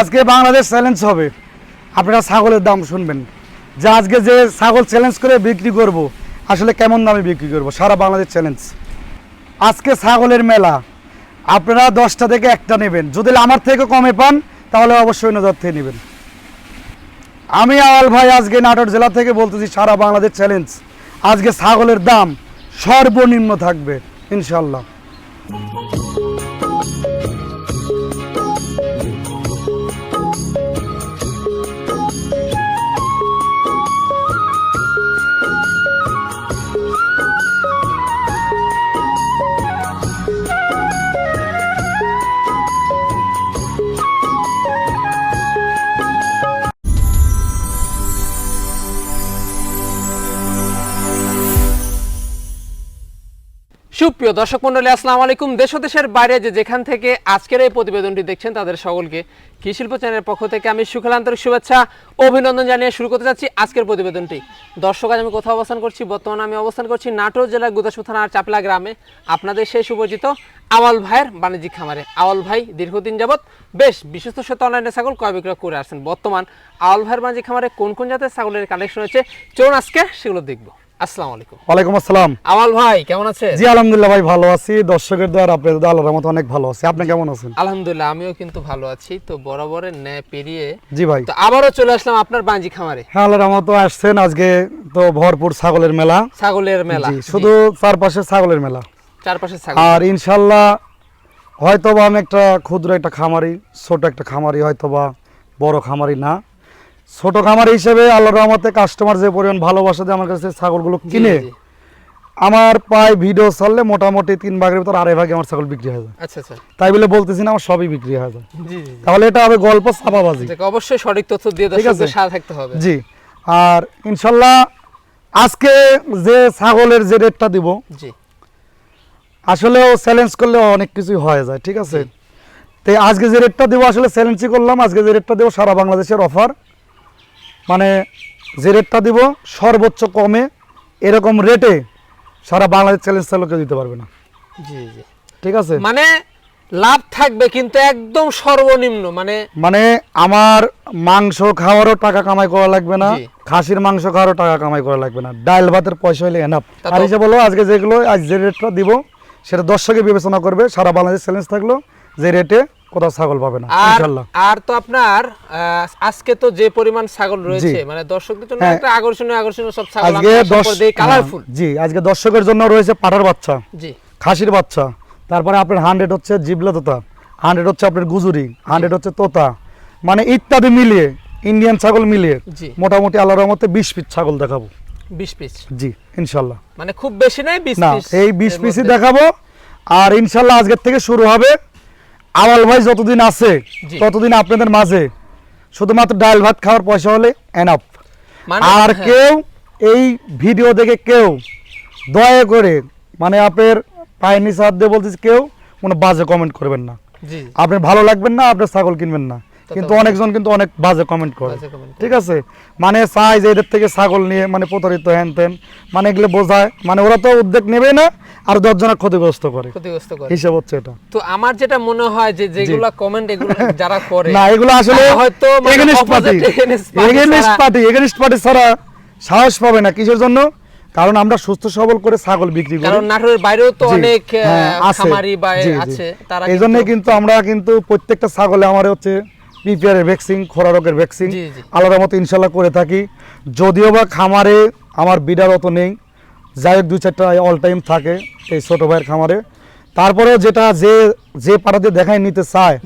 আজকে বাংলাদেশ চ্যালেঞ্জ হবে। আপনারা ছাগলের দাম শুনবেন। যে আজকে যে ছাগল চ্যালেঞ্জ করে বিক্রি করব, আসলে কেমন দামে বিক্রি করব? সারা বাংলাদেশ চ্যালেঞ্জ আজকে ছাগলের মেলা। আপনারা দশটা থেকে একটা নেবেন। যদি আমার থেকে কমে পান, তাহলে অবশ্যই নজর থেকে নেবেন। আমি আওয়াল ভাই আজকে নাটোর জেলা থেকে বলতেছি, সারা বাংলাদেশ চ্যালেঞ্জ আজকে ছাগলের দাম সর্বনিম্ন থাকবে ইনশাল্লাহ সুপ্রিয় দর্শক মন্ডলী আসসালামু আলাইকুম। দেশ দেশের বাইরে যে যেখান থেকে আজকের এই প্রতিবেদনটি দেখছেন, তাদের সকলকে কৃষি শিল্প চ্যানেলের পক্ষ থেকে আমি সুখলান্তরিক শুভেচ্ছা, অভিনন্দন জানিয়ে শুরু করতে যাচ্ছি আজকের প্রতিবেদনটি। দর্শক, আজ আমি কোথাও অবস্থান করছি, বর্তমানে আমি অবস্থান করছি নাটোর জেলার গুদাসপুর থানার চাপলা গ্রামে। আপনাদের সেই সুপরিচিত আওয়াল ভাইয়ের বাণিজ্যিক খামারে। আওয়াল ভাই দীর্ঘদিন যাবৎ বেশ বিশ্বস্ত সত্য অনলাইনে ছাগল ক্রয় বিক্রয় করে আসছেন। বর্তমান আওয়াল ভাইয়ের বাণিজ্যিক খামারে কোন কোন জাতের ছাগলের কালেকশন হয়েছে চলুন আজকে সেগুলো দেখব। আসসালামু আলাইকুম। ওয়ালাইকুম আসসালাম। আওয়াল ভাই কেমন জি আলহামদুলিল্লাহ ভাই ভালো আছি। দর্শকের আল্লাহর অনেক ভালো আছি। আপনি কেমন আছেন? আলহামদুলিল্লাহ আমিও কিন্তু ভালো আছি। তো বরাবরের ন্যায় পেরিয়ে জি ভাই। তো আবারও চলে আসলাম আপনার বাঞ্জি খামারে। হ্যাঁ আল্লাহর আসছেন। আজকে তো ভরপুর ছাগলের মেলা। ছাগলের মেলা। জি, শুধু চারপাশে ছাগলের মেলা। চারপাশে ছাগল আর ইনশাল্লাহ হয়তোবা আমি একটা ক্ষুদ্র একটা খামারি ছোট একটা খামারি হয়তোবা বড় খামারি না। ছোট খামার হিসেবে আল্লাহর রহমতে কাস্টমার যে পরিমাণ ভালোবাসা দিয়ে আমার কাছে ছাগলগুলো কিনে আমার প্রায় ভিডিও চললে মোটামুটি তিন ভাগের ভিতর আড়াই ভাগে আমার ছাগল বিক্রি হয়ে যায়। আচ্ছা আচ্ছা। তাই বলে বলতেছি না আমার সবই বিক্রি হয়ে যায়। তাহলে এটা হবে গল্প চাপাবাজি। অবশ্যই সঠিক তথ্য দিয়ে ঠিক আছে। দর্শকদের সাথে থাকতে হবে। জি। আর ইনশাল্লাহ আজকে যে ছাগলের যে রেটটা দিব জি। আসলেও চ্যালেঞ্জ করলে অনেক কিছুই হয়ে যায় ঠিক আছে? তো আজকে যে রেটটা দেবো আসলে চ্যালেঞ্জই করলাম আজকে যে রেটটা দেবো সারা বাংলাদেশের অফার মানে যে রেটটা দিব সর্বোচ্চ কমে এরকম রেটে সারা বাংলাদেশ চ্যালেঞ্জ চালকে দিতে পারবে না। জি জি। ঠিক আছে? মানে লাভ থাকবে কিন্তু একদম সর্বনিম্ন মানে মানে আমার মাংস খাওয়ারও টাকা কামাই করা লাগবে না খাসির মাংস খাওয়ারও টাকা কামাই করা লাগবে না। ডাল ভাতের পয়সা হলে এনাফ আর হিসেবে বলো আজকে যেগুলো আজ যে রেটটা দিব সেটা দর্শকে বিবেচনা করবে সারা বাংলাদেশ চ্যালেঞ্জ থাকল যে রেটে কোথাও ছাগল পাবে না আর ইনশাল্লাহ আর তো আপনার আজকে তো যে পরিমাণ ছাগল রয়েছে মানে দর্শকদের জন্য হ্যাঁ। একটা আকর্ষণীয় আকর্ষণীয় সব ছাগল আজকে কালারফুল হ্যাঁ, জি আজকে দর্শকের জন্য রয়েছে পাঠার বাচ্চা জি। খাসির বাচ্চা তারপরে আপনার হান্ড্রেড হচ্ছে জিবলা তোতা হান্ড্রেড হচ্ছে আপনার গুজুরি হান্ড্রেড হচ্ছে তোতা মানে ইত্যাদি মিলিয়ে ইন্ডিয়ান ছাগল মিলিয়ে মোটামুটি আল্লাহর রহমতে বিশ পিস ছাগল দেখাবো। বিশ পিস। জি ইনশাল্লাহ মানে খুব বেশি নাই বিশ না পিস এই বিশ পিসই দেখাবো আর ইনশাল্লাহ আজকের থেকে শুরু হবে আওয়াল ভাই যতদিন আছে ততদিন আপনাদের মাঝে। শুধুমাত্র ডাল ভাত খাওয়ার পয়সা হলে এনাফ মানে আর হ্যাঁ, কেউ এই ভিডিও দেখে কেউ দয়া করে মানে আপনার পায়ের নিচে হাত দিয়ে বলতেছি কেউ কোনো বাজে কমেন্ট করবেন না। আপনার ভালো লাগবেন না আপনার ছাগল কিনবেন না। কিন্তু অনেকজন কিন্তু অনেক বাজে কমেন্ট করে। ঠিক আছে? মানে চাই যে এদের থেকে ছাগল নিয়ে মানে প্রতারিত হ্যান ত্যান মানে এগুলো বোঝায়। মানে ওরা তো উদ্যোগ নেবে না আর দশজনের ক্ষতিগ্রস্ত করে। ক্ষতিগ্রস্ত করে। হিসাব হচ্ছে এটা। তো আমার যেটা মনে হয় যে যেগুলা কমেন্ট এগুলো যারা করে না এগুলো আসলে হয়তো against party against party against party ছাড়া সাহস পাবে না। কিসের জন্য? কারণ আমরা সুস্থ সবল করে ছাগল বিক্রি করি। কারণ নাটোরের বাইরেও তো অনেক হ্যাঁ। খামারি বা। আছে তারা এই জন্য কিন্তু- কিন্তু আমরা কিন্তু প্রত্যেকটা ছাগলে আমার হচ্ছে পিপিআর এর ভ্যাকসিন খোরা রোগের ভ্যাকসিন। আলাদা মতো ইনশাল্লাহ করে থাকি। যদিও বা খামারে আমার বিডার অত নেই যাই হোক দুই চারটা অল টাইম থাকে এই ছোট ভাইয়ের খামারে। তারপরে যেটা যে যে পাড়া দিয়ে দেখাই নিতে চায়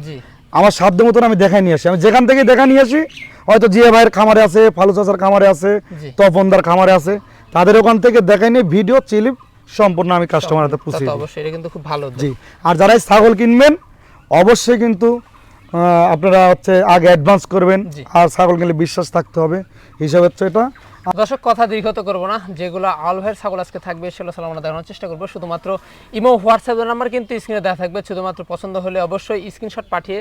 আমার সাধ্য মতন আমি দেখাই নিয়ে আসি। আমি যেখান থেকে দেখা নিয়ে আসি হয়তো জিয়া ভাইয়ের খামারে আছে ফালু চাচার খামারে আছে। তপনদার খামারে আছে তাদের ওখান থেকে দেখাই নিয়ে ভিডিও চিলিপ সম্পূর্ণ আমি কাস্টমার হাতে পুষি অবশ্যই এটা কিন্তু খুব ভালো জি। আর যারা এই ছাগল কিনবেন অবশ্যই কিন্তু আপনারা হচ্ছে আগে অ্যাডভান্স করবেন আর ছাগল কিনলে বিশ্বাস থাকতে হবে হিসাব হচ্ছে এটা। দর্শক কথা দীর্ঘত করব না যেগুলো আলভাইয়ের ছাগল আজকে থাকবে সেগুলো সালাম আমরা দেখানোর চেষ্টা করব। শুধুমাত্র ইমো হোয়াটসঅ্যাপ নাম্বার কিন্তু স্ক্রিনে দেওয়া থাকবে শুধুমাত্র পছন্দ হলে অবশ্যই স্ক্রিনশট পাঠিয়ে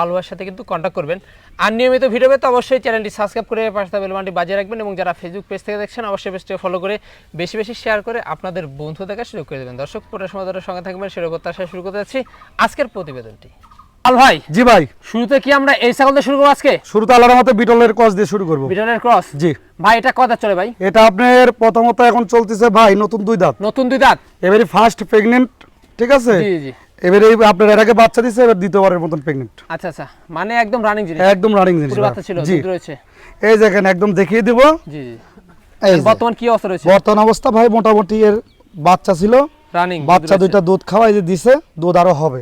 আলভাইয়ের সাথে কিন্তু কন্ট্যাক্ট করবেন। আর নিয়মিত ভিডিও পেতে অবশ্যই চ্যানেলটি সাবস্ক্রাইব করে পাশে থাকা বেলবানটি বাজিয়ে রাখবেন এবং যারা ফেসবুক পেজ থেকে দেখছেন অবশ্যই পেজটিকে ফলো করে বেশি বেশি শেয়ার করে আপনাদের বন্ধু দেখার সুযোগ করে দেবেন। দর্শক পুরো সময় ধরে সঙ্গে থাকবেন সেটা প্রত্যাশা শুরু করতে যাচ্ছি আজকের প্রতিবেদনটি। ভাই জি ভাই। শুরুতে কি আমরা এই ছাগল শুরু করব আজকে? শুরুতে আল্লাহর মতো বিটলের কস দিয়ে শুরু করব। বিটনের ক্রস জি। ভাই এটা কত চলে ভাই? এটা আপনার প্রথমত এখন চলতেছে ভাই নতুন দুই দাঁত। নতুন দুই দাঁত? এবারে ফার্স্ট ঠিক আছে? জি জি। এবারে আপনার এর আগে বাচ্চা দিছে এবার দ্বিতীয়বারের মতন প্রেগনেন্ট আচ্ছা আচ্ছা। মানে একদম রানিং জিনিস। একদম রানিং জিনিস বাচ্চা ছিল দুধ রয়েছে। এই দেখেন একদম দেখিয়ে দিব। জি জি। বর্তমান কি অবস্থা রয়েছে? বর্তমান অবস্থা ভাই মোটামুটি এর বাচ্চা ছিল। রানিং বাচ্চা দুইটা দুধ খাওয়াই যে দিছে দুধ আরও হবে।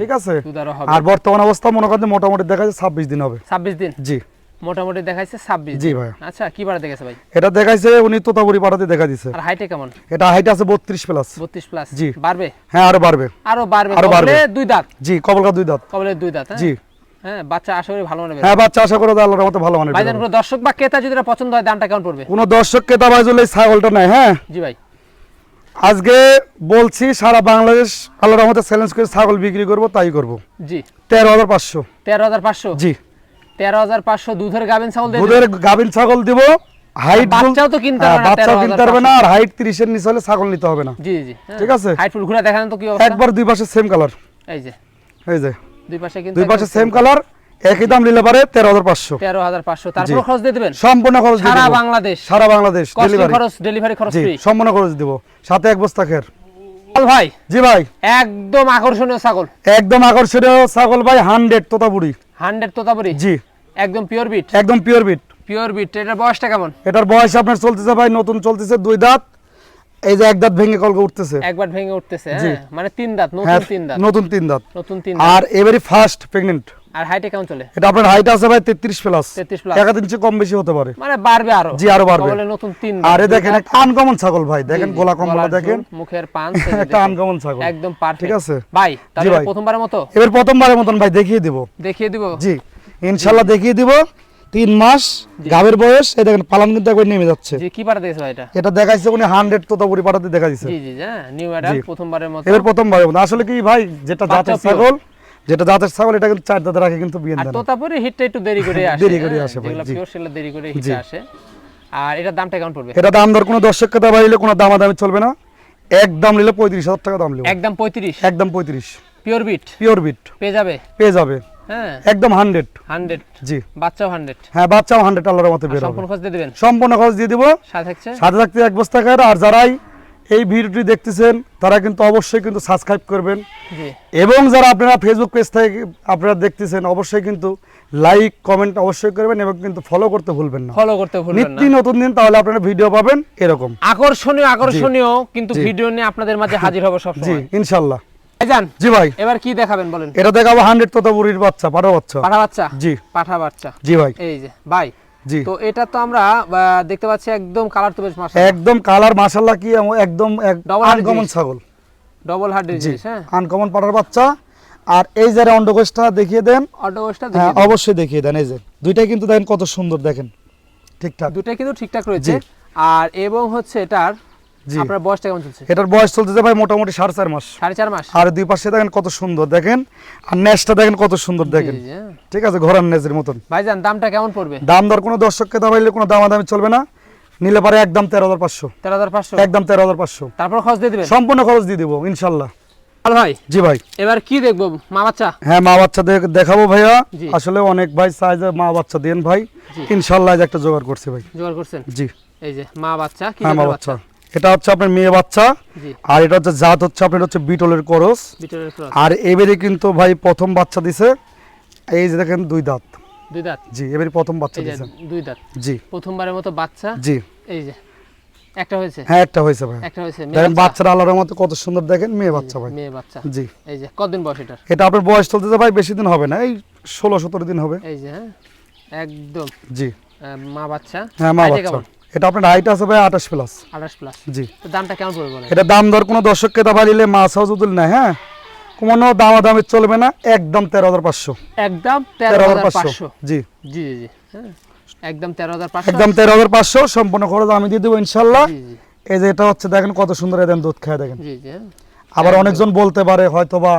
ঠিক আছে? দুধ আরও হবে। আর বর্তমান অবস্থা মনে করেন মোটামুটি দেখা যায় ছাব্বিশ দিন হবে। 26 দিন? জি। মোটামুটি দেখাইছে 26 জি ভাই আচ্ছা কি দেখেছে ভাই? এটা দেখাইছে উনি তোতাপুরি পাঠাতে দেখা দিছে। আর হাইটে কেমন? এটা হাইট আছে বত্রিশ প্লাস 32 প্লাস জি। বাড়বে? হ্যাঁ আরও বাড়বে। আরও বাড়বে। আরও বাড়বে। দুই দাঁত। জি কবলকা দুই দাঁত। কবলে দুই দাঁত হ্যাঁ? জি। হ্যাঁ বাচ্চা আশা করি ভালো মানের হ্যাঁ বাচ্চা আশা করে আল্লাহর মতো ভালো মানে ভাইজান কোনো দর্শক বা ক্রেতা যদি পছন্দ হয় দামটা কেমন পড়বে? কোন দর্শক কেতা ভাই এই ছাগলটা নাই হ্যাঁ? জি ভাই। আজকে বলছি সারা বাংলাদেশ আল্লাহর রহমতে চ্যালেঞ্জ করে ছাগল বিক্রি করব তাই করব। জি। তেরো হাজার পাঁচশো। তেরো হাজার পাঁচশো? জি। তেরো হাজার পাঁচশো দুধের গাবেন ছাগল দুধের গাভিন ছাগল দিব। হাইট বাচ্চাও তো কিনতে হবে না, বাচ্চাও কিনতে পারবে না আর হাইট তিরিশের নিচে হলে ছাগল নিতে হবে না। জি জি হ্যাঁ। ঠিক আছে। হাইট ফুল ঘুরে দেখান তো কি অবস্থা? একবার দুই পাশে সেম কালার এই যে। এই যে। দুই পাশে কিন্তু দুই পাশে সেম কালার একই দাম নিলে পারে তেরো হাজার পাঁচশো। তেরো হাজার পাঁচশো। তারপর খরচ দিয়ে দিবেন? সম্পূর্ণ খরচ সারা বাংলাদেশ। সারা বাংলাদেশ ডেলিভারি খরচ ডেলিভারি খরচ সম্পূর্ণ খরচ দিব। সাথে এক বস্তা খের। ভাই। জি ভাই। একদম আকর্ষণীয় ছাগল। একদম আকর্ষণীয় ছাগল ভাই হান্ড্রেড তোতাপুরি। হান্ড্রেড তোতাপুরি? জি। একদম পিওর বিট একদম পিওর বিট পিওর বিট এটার বয়সটা কেমন? এটার বয়স আপনার চলতেছে ভাই নতুন চলতেছে দুই দাঁত। এই যে এক দাঁত ভেঙে কলকে উঠতেছে। একবার ভেঙে উঠতেছে হ্যাঁ? মানে তিন দাঁত হ্যাঁ নতুন তিন দাঁত। নতুন তিন দাঁত। নতুন তিন দাঁত। আর এবারে ফার্স্ট প্রেগনেন্ট আর হাইটে কেমন চলে? এটা আপনার হাইট আছে ভাই তেত্রিশ প্লাস 33 plus। এক ইঞ্চি কম বেশি হতে পারে। মানে বাড়বে আরও। জি, আরও বাড়বে। কবলে নতুন তিন আরে দেখেন একটা আনকমন ছাগল ভাই। দেখেন জি, জি, গোলা কমলা দেখেন। মুখের পান একটা আনকমন ছাগল। একদম পারফেক্ট ঠিক আছে? ভাই তাহলে প্রথমবারের মতো? এবার প্রথমবারের মতন ভাই দেখিয়ে দিব। দেখিয়ে দিব? জি ইনশাল্লাহ দেখিয়ে দিব। তিন মাস গাভীর বয়স এই দেখেন পালান কিন্তু একবার নেমে যাচ্ছে। জি কি দেখেছে ভাই এটা? এটা দেখাইছে উনি হান্ড্রেড তোতাপুরি পাঠাতে দেখা দিচ্ছে জি জি হ্যাঁ নিউ প্রথমবারের মতো। এবার প্রথমবারের মতন আসলে কি ভাই যেটা জাতের ছাগল যেটা জাতের ছাগল এটা কিন্তু চার দাঁতের আগে কিন্তু বিয়ে দেন না। তোতাপুরি হিটটা একটু দেরি করে আসে। দেরি করে আসে ভাই, পিওর দেরি করে। হিটে আসে। আর এটার দামটা কেমন পড়বে? এটা দাম দর কোনো দর্শক কথা বাড়িলে কোনো দামাদামি চলবে না। এক দাম নিলে পঁয়ত্রিশ হাজার টাকা দাম নেবে। একদম পঁয়ত্রিশ? একদম পঁয়ত্রিশ। পিওর বিট পিওর বিট পেয়ে যাবে? পেয়ে যাবে। হ্যাঁ। একদম হান্ড্রেড হান্ড্রেড জি। বাচ্চাও হান্ড্রেড হ্যাঁ বাচ্চাও হান্ড্রেড আল্লাহর মতো বের হবে। সম্পূর্ণ খরচ দিয়ে দেবেন? সম্পূর্ণ খরচ দিয়ে দিব। সাথে থাকছে? সাথে থাকতে এক বস্তা আর যারাই এই ভিডিওটি দেখতেছেন তারা কিন্তু অবশ্যই কিন্তু সাবস্ক্রাইব করবেন। এবং যারা আপনারা ফেসবুক পেজ থেকে আপনারা দেখতেছেন অবশ্যই কিন্তু লাইক কমেন্ট অবশ্যই করবেন এবং কিন্তু ফলো করতে ভুলবেন না। ফলো করতে ভুলবেন না। নিত্য নতুন দিন তাহলে আপনারা ভিডিও পাবেন এরকম। আকর্ষণীয় আকর্ষণীয় কিন্তু ভিডিও নিয়ে আপনাদের মাঝে হাজির হব সব জি সময় ইনশাল্লাহ জি ভাই। এবার কি দেখাবেন বলেন? এটা দেখাবো হান্ড্রেড তোতা বুড়ির বাচ্চা পাঠা বাচ্চা। পাঠা বাচ্চা? জি। পাঠা বাচ্চা। জি ভাই। এই যে ভাই। তো এটা তো আমরা দেখতে পাচ্ছি একদম কালার তো বেশ মাশাআল্লাহ। একদম কালার মাশাল্লাহ কি একদম আনকমন ছাগল। ডবল হার্ড জিনিস হ্যাঁ। আনকমন পাড়ার বাচ্চা। আর এই যে অন্ডকোষটা দেখিয়ে দেন। অটোটা হ্যাঁ অবশ্যই দেখিয়ে দেন এই যে। দুইটাই কিন্তু দেখেন কত সুন্দর দেখেন। ঠিকঠাক। দুইটাই কিন্তু ঠিকঠাক রয়েছে। আর এবং হচ্ছে এটার আপনার বয়সটা কেমন চলছে? এটার বয়স চলতেছে ভাই মোটামুটি সাড়ে চার মাস। সাড়ে চার মাস? আর দুই পাশে দেখেন কত সুন্দর দেখেন? আর নেসটা দেখেন কত সুন্দর দেখেন। জি, জি, হ্যাঁ। ঠিক আছে ঘোরার নেজের মতন। ভাইজান দামটা কেমন পড়বে? দাম দর কোনো দর্শককে দাবাইলে কোনো দামাদামি চলবে না। নিলে পারে একদম তেরো হাজার পাঁচশো। তেরো হাজার পাঁচশো? একদম তেরো হাজার পাঁচশো। তারপর খরচ দিয়ে দেবেন? সম্পূর্ণ খরচ দিয়ে দিব ইনশাল্লাহ। ভাই জি ভাই। এবার কি দেখব? মা বাচ্চা? হ্যাঁ মা বাচ্চা দেখাবো ভাইয়া। আসলে অনেক ভাই চাই যে মা বাচ্চা দেন ভাই। ইনশাল্লাহ একটা জোগাড় করছি ভাই। জোগাড় করছেন? জি। এই যে মা বাচ্চা কি হ্যাঁ মা বাচ্চা। এটা হচ্ছে আপনার মেয়ে বাচ্চা আর এটা হচ্ছে জাত হচ্ছে আপনার হচ্ছে বিটলের করস। আর এবারে কিন্তু ভাই প্রথম বাচ্চা দিছে এই যে দেখেন দুই দাঁত। দুই দাঁত? জি এবারে প্রথম বাচ্চা দিছে। দুই দাঁত। জি। প্রথমবারের মতো বাচ্চা? জি। এই যে একটা হয়েছে? হ্যাঁ একটা হয়েছে ভাই। একটা হয়েছে দেখেন বাচ্চারা আল্লাহর মতো কত সুন্দর দেখেন মেয়ে বাচ্চা ভাই। মেয়ে বাচ্চা। জি। এই যে কতদিন বয়স এটার? এটা আপনার বয়স চলতেছে ভাই বেশি দিন হবে না এই ষোলো সতেরো দিন হবে। এই যে হ্যাঁ? একদম। জি। মা বাচ্চা? হ্যাঁ মা বাচ্চা? এটা আপনার হাইট আছে ভাই আঠাশ প্লাস আঠাশ প্লাস জি। দামটা কেমন পড়বে এটা দাম দর কোনো দর্শককে দাবা নিলে মাছ হাউজুদুল নাই হ্যাঁ? কোনো দামাদামি চলবে না একদম তেরো হাজার পাঁচশো। একদম তেরো হাজার পাঁচশো। জি। জি জি হ্যাঁ। একদম তেরো হাজার পাঁচশো। একদম তেরো হাজার পাঁচশো সম্পূর্ণ খরচ আমি দিয়ে দেবো ইনশাল্লাহ। এই যে এটা হচ্ছে দেখেন কত সুন্দর এদের দুধ খায় দেখেন। হ্যাঁ। আবার অনেকজন বলতে পারে হয়তো বা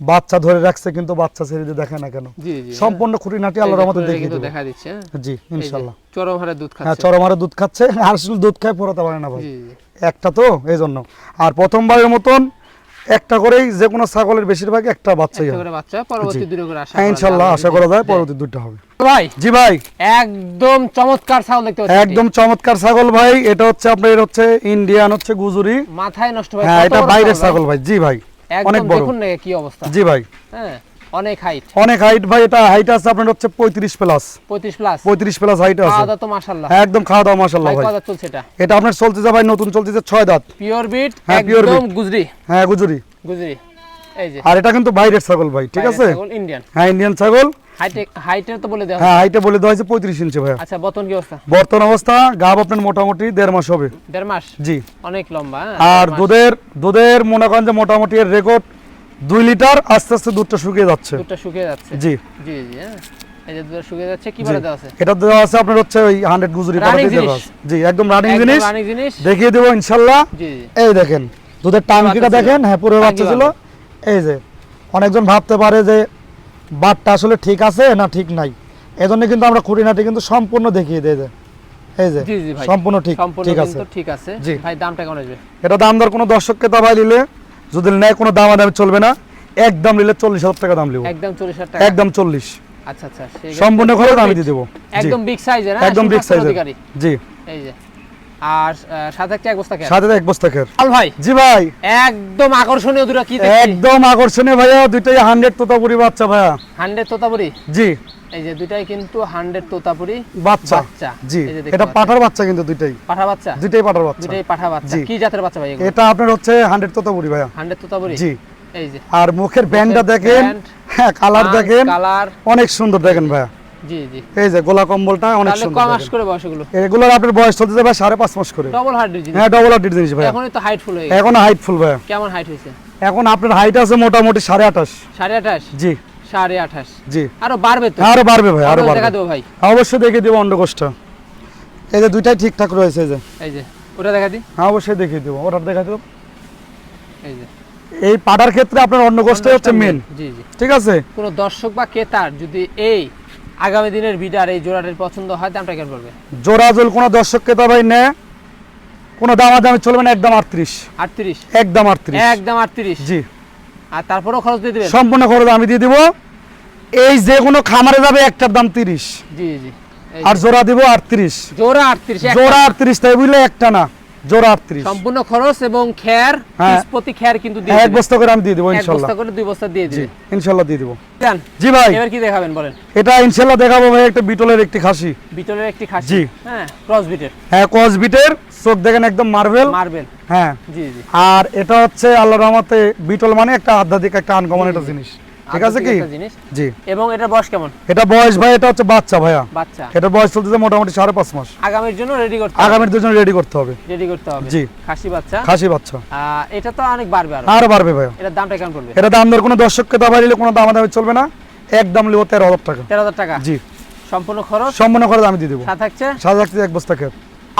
বাচ্চা ধরে রাখছে কিন্তু বাচ্চা ছেড়ে দিয়ে দেখে না কেন? সম্পূর্ণ খুঁটিনাটি আল্লাহর মতো দেখিয়ে কিন্তু দেখা দিচ্ছে হ্যাঁ? জি এই যে, ইনশাল্লাহ। চরম হারে দুধ হ্যাঁ খাচ্ছে। চরমারে দুধ খাচ্ছে আর শুধু দুধ খায় পড়াতে পারে না ভাই। একটা তো এই জন্য। আর প্রথমবারের মতন একটা করেই যে কোনো ছাগলের বেশিরভাগ একটা বাচ্চাই হয় করে বাচ্চা পরবর্তী দুটো করে আশা হ্যাঁ করা ইনশাল্লাহ আশা করা যায় পরবর্তী দুইটা হবে। ভাই জি ভাই। একদম চমৎকার ছাগল দেখতে পাচ্ছি। একদম চমৎকার ছাগল ভাই এটা হচ্ছে আপনার হচ্ছে ইন্ডিয়ান হচ্ছে গুজুরি। মাথায় নষ্ট ভাই হ্যাঁ এটা বাইরের ছাগল ভাই জি ভাই? অনেক বড়। দেখুন না কি অবস্থা। জি ভাই। হ্যাঁ অনেক হাইট অনেক হাইট ভাই এটা হাইট আছে আপনার হচ্ছে পঁয়ত্রিশ প্লাস পঁয়ত্রিশ প্লাস পঁয়ত্রিশ প্লাস হাইট আছে। খাওয়া তো মাশাল্লাহ হ্যাঁ, একদম খাওয়া দাওয়া মাসাল্লাহ ভাই ভাই। কত চলছে এটা। এটা আপনার চলতেছে ভাই নতুন চলতেছে ছয় দাঁত। পিওর বিট হ্যাঁ, একদম গুজরি। হ্যাঁ গুজুরি। গুজরি। এই যে। আর এটা কিন্তু বাইরের ছাগল ভাই ঠিক আছে? ইন্ডিয়ান হ্যাঁ ইন্ডিয়ান ছাগল। হাইটে তো বলে দেওয়া হ্যাঁ হাইটে বলে দেওয়া হয়েছে পঁয়ত্রিশ ইঞ্চি ভাইয়া। আচ্ছা বতন কি অবস্থা? বর্তমান অবস্থা গাব আপনার মোটামুটি দেড় মাস হবে। দেড় মাস? জি। অনেক লম্বা হ্যাঁ, আর দুধের দুধের মনে করেন যে মোটামুটি এর রেকর্ড দুই লিটার আস্তে আস্তে দুধটা শুকিয়ে যাচ্ছে। দুধটা শুকিয়ে যাচ্ছে। জি। জি জি হ্যাঁ। এই যে দুধটা শুকিয়ে যাচ্ছে কি জি। বলে দেওয়া আছে? এটা দেওয়া আছে আপনার হচ্ছে ওই হান্ড্রেড গুজরি Running পাঠাতে দেওয়া জিনিস। আছে। জি একদম রানিং জিনিস। দেখিয়ে দেবো ইনশাল্লাহ। জি জি। এই দেখেন দুধের টাঙ্কিটা দেখেন হ্যাঁ পুরো বাচ্চা ছিল। এই যে অনেকজন ভাবতে পারে যে বাটটা আসলে ঠিক আছে না ঠিক নাই? এজন্য কিন্তু আমরা খুঁটিনাটি কিন্তু সম্পূর্ণ দেখিয়ে দিয়ে দেয় এই যে সম্পূর্ণ ঠিক ঠিক আছে। ঠিক আছে। ভাই দামটা কেমন আসবে? এটা দাম দর কোনো দর্শককে দাবাই নিলে যদি নেয় কোনো দাম দামে চলবে না একদম নিলে চল্লিশ হাজার টাকা দাম নিব। একদম চল্লিশ হাজার টাকা। একদম চল্লিশ। আচ্ছা আচ্ছা সম্পূর্ণ খরচ আমি দিয়ে দেবো। একদম বিগ সাইজের একদম বিগ সাইজের জি। এই যে। আর সাথে একটা এক বস্তা সাথে এক বস্তা খের আল ভাই। জি ভাই। একদম আকর্ষণীয় দুটো কি একদম আকর্ষণীয় ভাইয়া দুইটাই তোতাপুরি বাচ্চা ভাইয়া। হান্ড্রেড তোতাপুরি? জি। এই যে দুটাই কিন্তু হান্ড্রেড তোতাপুরি বাচ্চা। বাচ্চা। জি। এটা পাঠার বাচ্চা কিন্তু দুইটাই। পাঠা বাচ্চা? দুইটাই পাঠার বাচ্চা। দুটাই পাঠা বাচ্চা। কি জাতের বাচ্চা ভাই এটা আপনার হচ্ছে হান্ড্রেড তোতাপুরি ভাইয়া। হান্ড্রেড তোতাপুরি? জি। এই যে। আর মুখের ব্যান্ডটা দেখেন। হ্যাঁ কালার দেখেন। কালার অনেক সুন্দর দেখেন ভাইয়া। জি জি। এই যে গোলা কম্বলটা অনেক সুন্দর কম মাস করে বয়স এগুলো। এগুলোর আপনার বয়স চলতে যাবে সাড়ে পাঁচ মাস করে। ডবল হ্যাঁ ডবল আট জিনিস ভাইয়া। এখনই তো হাইট ফুল হয়ে গেছে। এখন হাইট ফুল ভাইয়া। কেমন হাইট হয়েছে? এখন আপনার হাইট আছে মোটামুটি সাড়ে আঠাশ। সাড়ে আঠাশ? জি। সাড়ে আঠাশ। জি। আরও বাড়বে তো? আরও বাড়বে ভাই আরও দেখা দেবো ভাই। অবশ্যই দেখিয়ে দেবো অন্ডকোষটা। এই যে দুইটাই ঠিকঠাক রয়েছে এই যে। এই যে ওটা দেখা দিই। হ্যাঁ অবশ্যই দেখিয়ে দেবো। ওটা দেখা দেবো। এই যে। এই পাটার ক্ষেত্রে আপনার অন্ডকোষটাই হচ্ছে মেন জি জি। ঠিক আছে? কোনো দর্শক বা ক্রেতার যদি এই আগামী দিনের বিডার এই জোড়াটির পছন্দ হয় দামটা কেমন পড়বে? জোড়া জল কোনো দর্শক ক্রেতা ভাই নেয় কোনো দামাদামি চলবে না একদম আটত্রিশ। আটত্রিশ? একদম আটত্রিশ। একদম আটত্রিশ? জি। আর তারপরেও খরচ দিয়ে দেবেন? সম্পূর্ণ খরচ আমি দিয়ে দিব। এই যে কোনো খামারে যাবে একটার দাম তিরিশ। জি জি আর জোড়া দিব আটত্রিশ। জোড়া আটত্রিশ। জোড়া আটত্রিশ তাই বুঝলে একটা না। জোড়া সম্পূর্ণ খরচ এবং খ্যার। প্রতি খ্যার কিন্তু দিয়ে এক বস্তা করে আমি দিয়ে দেবো এক বস্তা করে দুই বস্তা দিয়ে দিবেন ইনশাল্লাহ দিয়ে দেবো। জি ভাই। এবার কি দেখাবেন বলেন? এটা ইনশাল্লাহ দেখাবো ভাই একটা বিটলের একটি খাসি। বিটলের একটি খাসি? জি। হ্যাঁ ক্রস বিটের। হ্যাঁ কস বিটের চোখ দেখেন একদম মার্বেল। মারবেন হ্যাঁ। জি জি। আর এটা হচ্ছে আল্লাহ রহমতে বিটল মানে একটা আধ্যাত্মিক একটা আনকমন একটা জিনিস। ঠিক আছে কি? জি। এবং এটার বয়স কেমন? এটা বয়স ভাই এটা হচ্ছে বাচ্চা ভাইয়া। বাচ্চা। এটা বয়স চলতেছে মোটামুটি সাড়ে পাঁচ মাস। আগামীর জন্য রেডি করতে হবে। আগামীর দুজন রেডি করতে হবে। রেডি করতে হবে। জি। খাসি বাচ্চা? খাসি বাচ্চা। এটা তো অনেক বাড়বে আরও। বাড়বে ভাইয়া। এটার দামটা কেমন পড়বে? এটা দাম দর কোনো দর্শককে দাবা কোনো দাম দামে চলবে না। একদম লিব তেরো হাজার টাকা। তেরো হাজার টাকা? জি। সম্পূর্ণ খরচ? সম্পূর্ণ করে আমি দিয়ে দেবো। সাথে থাকছে? লাখ এক বস্তা খেয়ে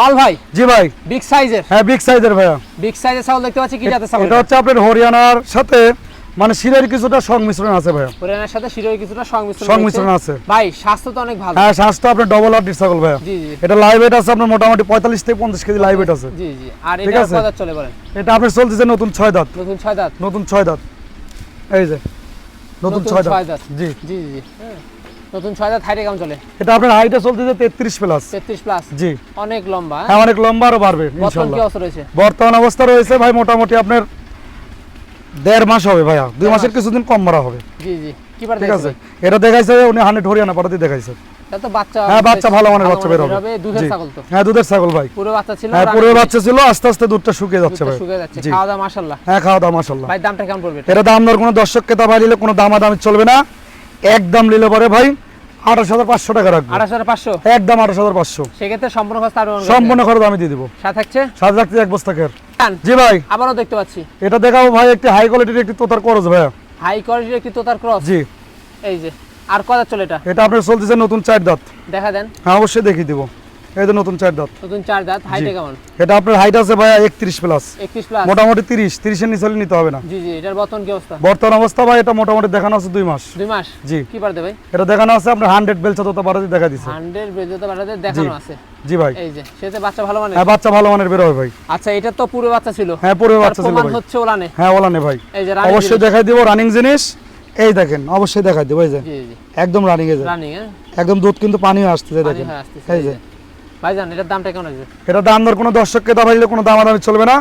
আল ভাই? জি ভাই। বিগ সাইজের হ্যাঁ বিগ সাইজের ভাইয়া। বিগ সাইজের ছাগল দেখতে পাচ্ছি কি জাতের ছাগল এটা? হচ্ছে আপনার হরিয়ানার সাথে মানে শিরের কিছুটা সংমিশ্রণ আছে ভাইয়া। হরিয়ানার সাথে শিরোই কিছুটা সংমিশ্রণ সংমিশ্রণ আছে। ভাই স্বাস্থ্য তো অনেক ভালো। হ্যাঁ স্বাস্থ্য আপনার ডবল আট ছাগল ভাইয়া। জি জি। এটা লাইভ ওয়েট আছে আপনার মোটামুটি পঁয়তাল্লিশ থেকে পঞ্চাশ কেজি লাইভ ওয়েট আছে। জি জি। আর এটা। কত চলে বলেন। এটা আপনার চলতেছে নতুন ছয় দাঁত। নতুন ছয় দাঁত। নতুন ছয় দাঁত। এই যে নতুন নতুন ছয় ছয় দাঁত। দাঁত। জি জি জি। হ্যাঁ। নতুন ছয় দাঁত হাইটে কেমন চলে? এটা আপনার হাইটে চলতেছে তেত্রিশ প্লাস তেত্রিশ প্লাস জি। অনেক লম্বা হ্যাঁ? অনেক লম্বা আরও বাড়বে ইনশাআল্লাহ বর্তমান কি অবস্থা রয়েছে? বর্তমান অবস্থা রয়েছে ভাই মোটামুটি আপনার দেড় মাস হবে ভাইয়া। দুই মাসের কিছুদিন কম মারা হবে। জি জি। কি বার ঠিক আছে? এটা দেখাইছে উনি হরিয়ানা পাঠাতে দেখাইছে। তো বাচ্চা হ্যাঁ বাচ্চা ভালো মানের বাচ্চা বের হবে। দুধের ছাগল তো। হ্যাঁ দুধের ছাগল ভাই। পুরো বাচ্চা ছিল হ্যাঁ পুরো বাচ্চা ছিল আস্তে আস্তে দুধটা শুকিয়ে যাচ্ছে ভাই। শুকিয়ে যাচ্ছে। খাওয়া দাওয়া মাশাআল্লাহ। হ্যাঁ খাওয়া দাওয়া মাসাল্লাহ ভাই দামটা কেমন পড়বে? এটা? এটা দাম দর কোনো দর্শক ক্রেতা ভাই নিলে কোনো দামাদামি চলবে না। একদম নিলে পরে ভাই আঠাশ হাজার পাঁচশো টাকা রাখব। আঠাশ হাজার পাঁচশো? একদম আঠাশ হাজার পাঁচশো। সেক্ষেত্রে সম্পূর্ণ খরচ আরও সম্পূর্ণ খরচ আমি দিয়ে দিবো। সাথে থাকছে? এক বস্তা খের। জি ভাই। আবারও দেখতে পাচ্ছি। এটা দেখাবো ভাই একটি হাই কোয়ালিটির একটি তোতার ক্রস ভাইয়া। হাই কোয়ালিটির একটি তোতার ক্রস জি। এই যে আর কত চলে এটা? এটা আপনার চলতেছে নতুন চার দাঁত। দেখা দেন। হ্যাঁ অবশ্যই দেখিয়ে দিব। যে নতুন চার দাঁত। নতুন চার দাঁত হাইটে কেমন? এটা আপনার হাইট আছে ভাইয়া একত্রিশ প্লাস একত্রিশ প্লাস মোটামুটি তিরিশ তিরিশের নিচে হলে নিতে হবে না। জি জি এটার বর্তমান কি অবস্থা? বর্তমান অবস্থা ভাই এটা মোটামুটি দেখানো আছে দুই মাস। দুই মাস? জি। কি পারতে ভাই? এটা দেখানো আছে আপনার হান্ড্রেড বেলচা তো বারোতে দেখা দিচ্ছে হান্ড্রেড বেজতে বাড়াতে দেখানো আছে। জি ভাই। এই যে সেতে বাচ্চা ভালো মানে হ্যাঁ বাচ্চা ভালো মানের বের হবে ভাই। আচ্ছা এটা তো পুরো বাচ্চা ছিল? হ্যাঁ পরে বাচ্চা ছিল ভাই। হচ্ছে ওলানে? হ্যাঁ ওলা নে ভাই। এই যে অবশ্যই দেখাই দিব রানিং জিনিস। এই দেখেন অবশ্যই দেখাই দিব এই যে। একদম রানিং এই যে। রানিং হ্যাঁ? একদম দুধ কিন্তু পানি আসতেছে পানি দেখেন। এই যে। ভাইজান এটার দামটা কেমন আসবে এটা দাম দর কোনো দর্শককে দাম দিলে কোনো দাম দামি চলবে না।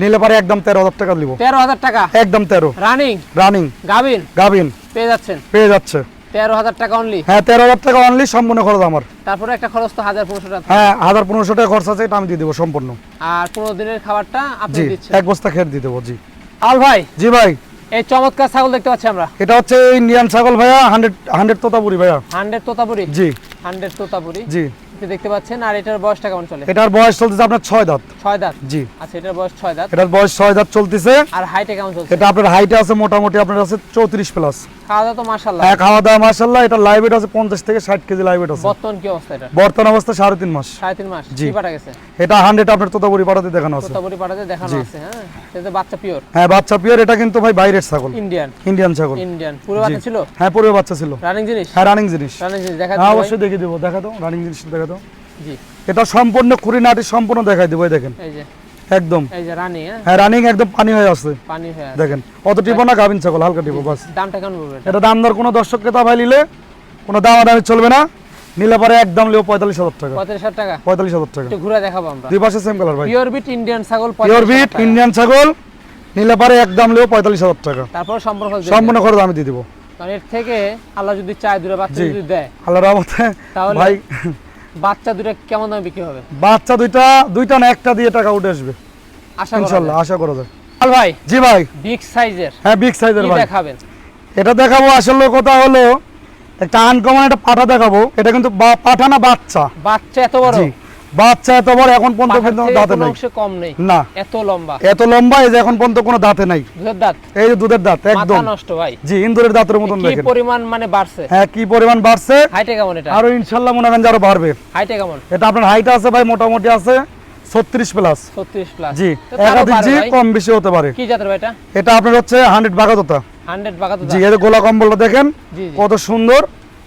নিলে পারে একদম তেরো হাজার টাকা দিব। তেরো হাজার টাকা? একদম তেরো। রানিং? রানিং। গাবিন গাবিন পেয়ে যাচ্ছেন? পেয়ে যাচ্ছে। তেরো হাজার টাকা অনলি হ্যাঁ তেরো হাজার টাকা অনলি সম্পূর্ণ খরচ আমার। তারপরে একটা খরচ তো হাজার পনেরোশো টাকা। হ্যাঁ হাজার পনেরোশো টাকা খরচ আছে এটা আমি দিয়ে দেবো সম্পূর্ণ। আর পনেরো দিনের খাবারটা আপনি দিচ্ছেন। এক বস্তা খের দিয়ে দেবো জি। আল ভাই জি ভাই। এই চমৎকার ছাগল দেখতে পাচ্ছি আমরা। এটা হচ্ছে ইন্ডিয়ান ছাগল ভাইয়া হান্ড্রেড হান্ড্রেড তোতাপুরি ভাইয়া। হান্ড্রেড তোতাপুরি? জি। হান্ড্রেড তোতাপুরি? জি। আপনি দেখতে পাচ্ছেন আর এটার বয়সটা কেমন চলে? এটার বয়স চলতেছে আপনার ছয় দাঁত। ছয় দাঁত? জি। আচ্ছা এটার বয়স ছয় দাঁত। এটার বয়স ছয় দাঁত চলতেছে। আর হাইটে কেমন চলছে? এটা আপনার হাইটে আছে মোটামুটি আপনার আছে চৌত্রিশ প্লাস। খাওয়া দাওয়া তো মার্শাল্লাহ এক খাওয়া দাওয়া মাসাল্লাহ এটা লাইভ ওয়েট আছে পঞ্চাশ থেকে ষাট কেজি লাইভ ওয়েট আছে। বর্তমান কি অবস্থা এটা? বর্তমান অবস্থা সাড়ে তিন মাস। সাড়ে তিন মাস। জি। কি পাঠা গেছে? এটা হান্ড্রেড আপনার তোতাপুরি পাড়াতে দেখানো আছে। তোতাপুরি পাঠাতে দেখানো আছে হ্যাঁ? সেটা বাচ্চা পিওর হ্যাঁ বাচ্চা পিওর এটা কিন্তু ভাই বাইরের ছাগল। ইন্ডিয়ান ইন্ডিয়ান ছাগল। ইন্ডিয়ান পুরো বাচ্চা ছিল? হ্যাঁ পূর্বে বাচ্চা ছিল। রানিং জিনিস? হ্যাঁ রানিং জিনিস। রানিং জিনিস দেখা হ্যাঁ দিই অবশ্যই দেখে দেবো। দেখা দাও রানিং জিনিস দেখা দাও। জি। এটা সম্পূর্ণ খুঁড়িনাটি সম্পূর্ণ দেখাই দেবো দেখেন। এই যে। একদম। এই যে রানিং হ্যাঁ? হ্যাঁ রানিং একদম পানি হয়ে আছে। পানি হয়ে দেখেন অত টিপো না ছাগল হালকা টিপো বাস। দামটা কেমন পড়বে এটা? দাম দর কোনো দাবাই নিলে কোনো দামাদামি চলবে না। নিলে পরে একদম লিও পঁয়তাল্লিশ হাজার টাকা। পঁয়ত্রিশ হাজার টাকা? একটু ঘুরে দেখাবো আমরা। দুই পাশে সেম কালার ভাই। পিওর বিট ইন্ডিয়ান ছাগল পিওর বিট ইন্ডিয়ান ছাগল নিলে পরে একদম লিও পঁয়তাল্লিশ হাজার টাকা। তারপর সম্পর্ক সম্পূর্ণ খরচ আমি দিয়ে দিবো। কারণ এর থেকে আল্লাহ যদি চায় দূরে বাচ্চা যদি দেয়। রহমতে ভাই বাচ্চা দুইটা কেমন দামে বিক্রি হবে? বাচ্চা দুইটা দুইটা না একটা দিয়ে টাকা উঠে আসবে। আশা ইনশাআল্লাহ আশা করা যায়। আল ভাই জি ভাই। বিগ সাইজের। হ্যাঁ বিগ সাইজের ভাই। দেখাবেন? এটা দেখাবো আসলে কথা হলো একটা আনকমন একটা পাঠা দেখাবো। এটা কিন্তু পাঠা না বাচ্চা। বাচ্চা এত বড়? বাচ্চা এত বড় এখন পর্যন্ত দাঁতে নাই। কম নেই। না। এত লম্বা। এত লম্বা এই যে এখন পর্যন্ত কোনো দাঁতে নাই। দুধের দাঁত। এই যে দুধের দাঁত একদম। নষ্ট ভাই। জি ইন্দুরের দাঁতের মতন কি পরিমাণ মানে বাড়ছে? হ্যাঁ কি পরিমাণ বাড়ছে? হাইটে কেমন এটা? আরও ইনশাল্লাহ মনে করেন আরও বাড়বে। হাইটে কেমন? এটা আপনার হাইট আছে ভাই মোটামুটি আছে ছত্রিশ প্লাস 36 প্লাস জি একাধিক জি কম বেশি হতে পারে। কি জাতের ভাই এটা? এটা আপনার হচ্ছে হান্ড্রেড বাগাততা 100 বাগাত জি এর গোলা কম্বলটা দেখেন কত সুন্দর।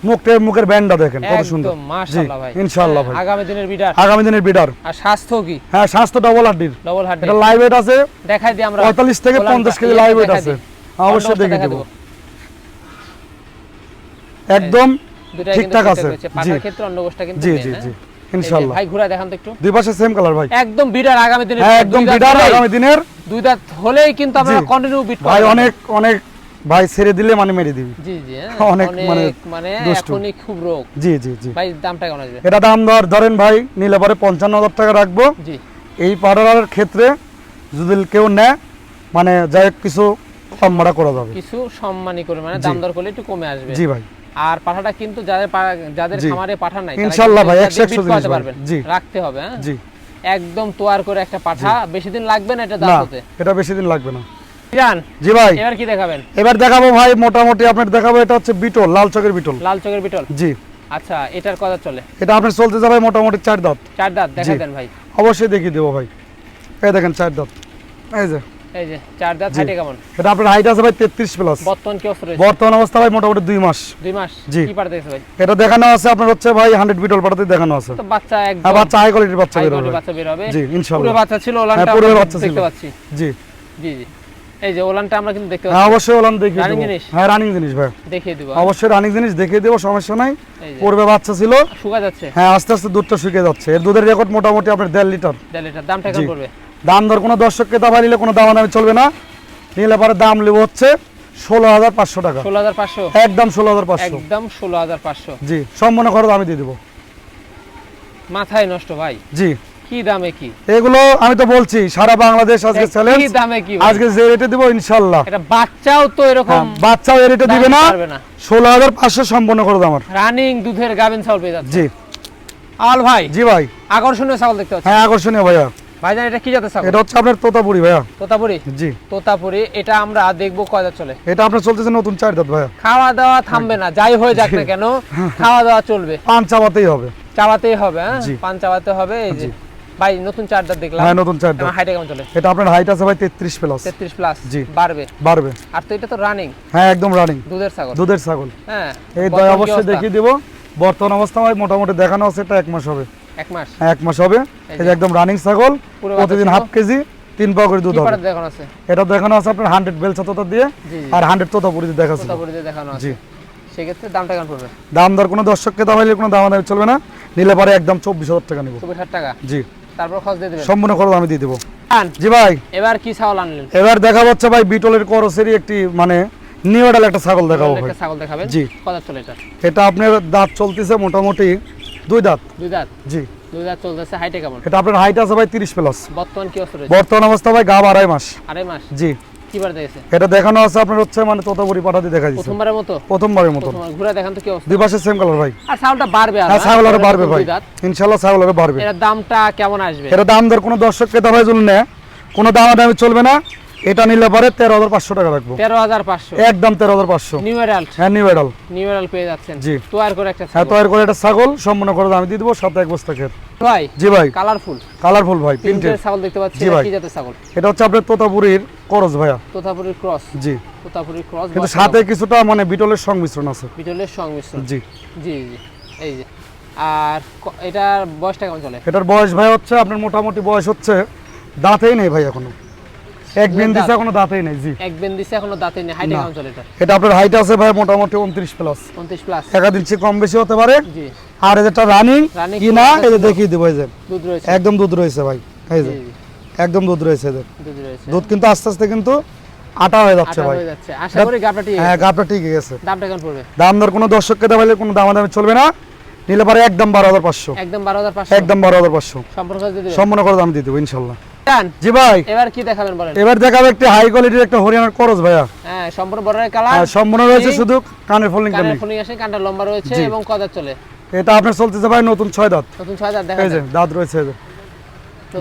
মুখের মুখের ব্যান্ডটা দেখেন কত সুন্দর। মাশাআল্লাহ ভাই। ইনশাআল্লাহ হ্যাঁ, ভাই। আগামী দিনের বিডার। আগামী দিনের বিডার। আর স্বাস্থ্য কি? হ্যাঁ স্বাস্থ্য ডবল ডবল এটা লাইভ ওয়েট আছে। দেখাই দিই আমরা। পঁয়তাল্লিশ থেকে গোলামটা, পঞ্চাশ কেজি লাইভ ওয়েট আছে। হ্যাঁ, অবশ্যই দেখে দেবো। একদম ঠিকঠাক আছে। পাটার ক্ষেত্রে কিন্তু জি জি হ্যাঁ? জি। ইনশাআল্লাহ। ভাই ঘুরা দেখান তো একটু। দুই পাশে সেম কালার ভাই। একদম বিডার আগামী দিনের হ্যাঁ একদম বিডার আগামী দিনের। দুই দাঁত হলেই কিন্তু আমরা কন্টিনিউ বিট ভাই অনেক অনেক ভাই ছেড়ে দিলে মানে মেরে দিবি। জি জি হ্যাঁ, অনেক মানে মানে খুব রোগ। জি জি জি। ভাই দামটা কেমন আসবে? এটা দাম দর ধরেন ভাই নিলে পরে পঞ্চান্ন হাজার টাকা রাখব। জি। এই পাড়ার ক্ষেত্রে যদি কেউ নেয় মানে যাই কিছু কম ভাড়া করা যাবে কিছু সম্মানী করে মানে দাম দর করলে একটু কমে আসবে। জি ভাই। আর পাঠাটা কিন্তু যাদের যাদের খামারে পাঠা নাই ইনশাআল্লাহ ভাই, এটা একশো দিয়ে একশো বিট জিনিস করাতে ভাই। পারবেন। জি। রাখতে হবে হ্যাঁ। জি। একদম তোয়ার করে একটা পাঠা বেশি দিন লাগবে না এটা দাঁত হতে এটা বেশি দিন লাগবে না। জি ভাই। এবার কি দেখাবেন? এবার দেখাবো ভাই মোটামুটি আপনার দেখাবো এটা হচ্ছে বিটল লাল চকের বিটল। লাল চোখের বিটল? জি। আচ্ছা এটার কথা চলে। এটা আপনার চলতে যাবে মোটামুটি চার দাঁত। চার দাঁত দেখাই দেন ভাই। অবশ্যই দেখিয়ে দেবো ভাই। এই দেখেন চার দাঁত। এই যে। এই যে চার দাঁত হাইটে কেমন? এটা আপনার হাইট আছে ভাই তেত্রিশ প্লাস বর্তমান কি অবস্থা বর্তমান অবস্থা ভাই মোটামুটি দুই মাস। দুই মাস? জি। কি পাঠাতে ভাই? এটা দেখানো আছে আপনার হচ্ছে ভাই হান্ড্রেড বিটল পাঠাতে দেখানো আছে। তো বাচ্চা একদম হ্যাঁ বাচ্চা হাই কোয়ালিটির বাচ্চা বের হবে বাচ্চা বের হবে। জি পুরো বাচ্চা ছিল ওলানটা পুরো আমরা বাচ্চা দেখতে পাচ্ছি। জি। জি জি। এই যে ওলানটা আমরা কিন্তু দেখতে হ্যাঁ অবশ্যই ওলান দেখিয়ে দেবো। জিনিস? হ্যাঁ রানিং জিনিস ভাই। দেখিয়ে দিব অবশ্যই রানিং জিনিস দেখিয়ে দেবো সমস্যা নাই। পূর্বে বাচ্চা ছিল। শুকা যাচ্ছে? হ্যাঁ আস্তে আস্তে দুধটা শুকিয়ে যাচ্ছে। এর দুধের রেকর্ড মোটামুটি আপনার দেড় লিটার। তাহলে এটার দামটা কেমন পড়বে? দাম দর কোনো দর্শককে দাবা নিলে কোনো দাম দামি চলবে না। নিলে পরে দাম নেব হচ্ছে ষোলো হাজার পাঁচশো টাকা। ষোলো হাজার পাঁচশো? একদম ষোলো হাজার পাঁচশো। একদম ষোলো হাজার পাঁচশো। জি সম্পূর্ণ খরচ আমি দিয়ে দেবো। মাথায় নষ্ট ভাই। জি। কি দামে কি? এগুলো আমি তো বলছি সারা বাংলাদেশ আজকে কি দামে কি আজকে যে রেটে দিব ইনশাল্লাহ। এটা বাচ্চাও তো এরকম হ্যাঁ, বাচ্চাও এই রেটে দিবে না। পারবে না। ষোলো হাজার পাঁচশো সম্পূর্ণ খরচ আমার। রানিং দুধের গাভিন ছাগল পেয়ে যাচ্ছে। জি। আল ভাই জি ভাই। আকর্ষণীয় ছাগল দেখতে পাচ্ছি। হ্যাঁ আকর্ষণীয় ভাইয়া। ভাইজান এটা কি জাতের ছাগল এটা হচ্ছে আপনার তোতাপুরি ভাইয়া। তোতাপুরি? জি। তোতাপুরি এটা আমরা দেখব কয়টা চলে। এটা আপনার চলতেছে নতুন চার দাঁত ভাইয়া। খাওয়া দাওয়া থামবে না যাই হয়ে যাক না কেন খাওয়া দাওয়া চলবে। পান চাবাতেই হবে। চাওয়াতেই হবে হ্যাঁ? পান চাওয়াতে হবে এই যে। ভাই নতুন চারটা দেখলাম। হ্যাঁ নতুন চার দাঁত হাইটে কেমন চলে এটা আপনার হাইট আছে ভাই তেত্রিশ প্লাস তেত্রিশ প্লাস জি। বাড়বে। বাড়বে। আর তো এটা তো রানিং হ্যাঁ একদম রানিং দুধের ছাগল। দুধের ছাগল। হ্যাঁ এই দয় অবশ্যই দেখিয়ে দিব। বর্তমান অবস্থা ভাই মোটামুটি দেখানো আছে এটা এক মাস হবে। এক মাস? হ্যাঁ, এক মাস হবে। যে একদম রানিং ছাগল প্রতিদিন হাফ কেজি তিন করে দুধ হবে। দেখানো এটা দেখানো আছে আপনার হান্ড্রেড বেলসা তোতা দিয়ে আর হান্ড্রেড তোতা পুরি দিয়ে দেখাচ্ছে। কোথাও পরিধি দেখানো আছে। জি। সেক্ষেত্রে দামটা কেমন পড়বে? দাম দর কোনো দর্শককে দাম হলে কোনো দাম দামি চলবে না। নিলে পরে একদম চব্বিশ হাজার টাকা নিব। চব্বিশ হাজার টাকা? জি। তারপর খরচ দিয়ে দেবেন। সম্পূর্ণ খরচ আমি দিয়ে দেবো। জি ভাই। এবার কি ছাগল আনলেন? এবার দেখা যাচ্ছে ভাই বিটলের করসেরই একটি মানে নিউডাল একটা ছাগল দেখাবো ভাই। ছাগল দেখাবেন? জি। কত চলে এটা? এটা আপনার দাঁত চলতেছে মোটামুটি দুই দাঁত। দুই দাঁত? জি। দুই দাঁত চলতেছে হাইটে কেমন? এটা আপনার হাইট আছে ভাই তিরিশ প্লাস বর্তমান কি অবস্থা বর্তমান অবস্থা ভাই গাব আড়াই মাস। আড়াই মাস? জি। কি বার এটা দেখানো আছে আপনার হচ্ছে মানে তোতাপুরি পাঠাতে দেখা দিচ্ছে প্রথমবারের মতো? প্রথমবারের মতন ঘুরে দেখান তো কি অবস্থা? দুই পাশে সেম কালার ভাই। আর ছাগলটা বাড়বে আর হ্যাঁ ছাগল আরও বাড়বে ভাই। দুই ছাগল আরও বাড়বে। এটার দামটা কেমন আসবে? এটা দাম দর কোনো দর্শককে দামে জন্য নেয়। কোনো দাম দামে চলবে না। এটা নিলে পরে তেরো হাজার পাঁচশো টাকা রাখব। তেরো হাজার পাঁচশো। একদম তেরো হাজার পাঁচশো। নিউ এডাল্ট হ্যাঁ নিউ নিউ পেয়ে যাচ্ছেন। জি। তোয়ার করে একটা হ্যাঁ ছাগল। তৈরি করে এটা ছাগল। সম্পূর্ণ করে আমি দিয়ে দেবো সাথে এক বস্তা ভাই জি ভাই। কালারফুল কালারফুল ভাই প্রিন্টেড ছাগল দেখতে পাচ্ছি জি ভাই। কি জাতের ছাগল? এটা হচ্ছে আপনার তোতাপুরির করজ ভাইয়া। তোতাপুরির ক্রস। জি। তোতাপুরির ক্রস কিন্তু সাথে কিছুটা মানে বিটলের সংমিশ্রণ আছে। বিটলের সংমিশ্রণ। জি। জি জি এই যে। আর এটার বয়সটা কেমন চলে? এটার বয়স ভাই হচ্ছে আপনার মোটামুটি বয়স হচ্ছে দাঁতেই নেই ভাই এখনও। এক দুধের বিন দিছে এখনও দাঁতেই নেই জি। এক বেন দিছে এখনও দাঁতে নেই। হাইটে কেমন চলে এটা? এটা আপনার হাইট আছে ভাই মোটামুটি উনত্রিশ প্লাস উনত্রিশ প্লাস একাধিক চেয়ে কম বেশি হতে পারে। জি। আর এটা রানিং কি না আছে? দেখিয়ে দেবো এই যে। দুধ রয়েছে। একদম দুধ রয়েছে ভাই এই যে। একদম দুধ রয়েছে এদের। দুধ কিন্তু আস্তে আস্তে কিন্তু আটা হয়ে যাচ্ছে ভাই। আশা করি গাবটাটি হ্যাঁ গাবটা ঠিক গেছে। দামটা কেমন পড়বে? দাম দর কোনো দর্শককে দেওয়া কোনো দামাদামি চলবে না। নিলে পারে একদম বারো হাজার পাঁচশো। একদম বারো হাজার পাঁচশো। একদম বারো হাজার পাঁচশো। সম্পূর্ণ করে দাম দিয়ে দেবো ইনশাল্লাহ। জান, জি ভাই। এবার কি দেখাবেন বলেন? এবার দেখাবো একটি হাই কোয়ালিটির একটা হরিয়ানার করজ ভাইয়া। হ্যাঁ সম্পূর্ণ বড় কালার আর সম্পূর্ণ রয়েছে শুধু কানের ফোল্ডিং কানের ফুলিং আসে কানটা লম্বা রয়েছে এবং কদার চলে। এটা আপনার চলতেছে ভাই নতুন ছয় দাঁত। নতুন ছয় হাজার দেখা যায় দাঁত রয়েছে